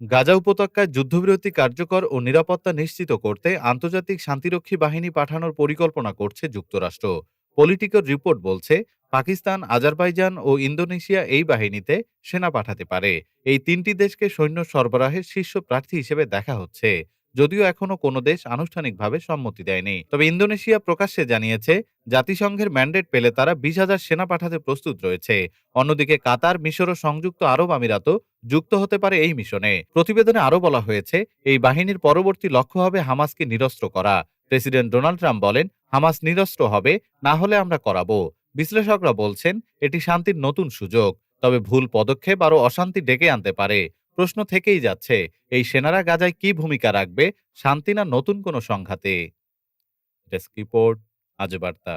গাজা উপত্যকায় যুদ্ধবিরতি কার্যকর ও নিরাপত্তা নিশ্চিত করতে আন্তর্জাতিক শান্তিরক্ষী বাহিনী পাঠানোর পরিকল্পনা করছে যুক্তরাষ্ট্র। পলিটিক্যাল রিপোর্ট বলছে, পাকিস্তান, আজারবাইজান ও ইন্দোনেশিয়া এই বাহিনীতে সেনা পাঠাতে পারে। এই তিনটি দেশকে সৈন্য সরবরাহের শীর্ষ প্রার্থী হিসেবে দেখা হচ্ছে। যদিও এখনও কোনো দেশ আনুষ্ঠানিকভাবে সম্মতি দেয়নি। তবে ইন্দোনেশিয়া প্রকাশ্যে জানিয়েছে, জাতিসংঘের ম্যান্ডেট পেলে তারা বিশ হাজার সেনা পাঠাতে প্রস্তুত রয়েছে। অন্যদিকে কাতার, মিশর ও সংযুক্ত আরব আমিরাতও যুক্ত হতে পারে এই মিশনে। প্রতিবেদনে আরও বলা হয়েছে, এই বাহিনীর পরবর্তী লক্ষ্য হবে হামাসকে নিরস্ত্র করা। প্রেসিডেন্ট ডোনাল্ড ট্রাম্প বলেন, হামাস নিরস্ত্র হবে, না হলে আমরা করাবো। বিশ্লেষকরা বলছেন, এটি শান্তির নতুন সুযোগ, তবে ভুল পদক্ষেপ আরও অশান্তি ডেকে আনতে পারে। প্রশ্ন থেকেই যাচ্ছে, এই সেনারা গাজায় কি ভূমিকা রাখবে? শান্তি না নতুন কোনো সংঘাতে? ডেস্ক রিপোর্ট, আজ বার্তা।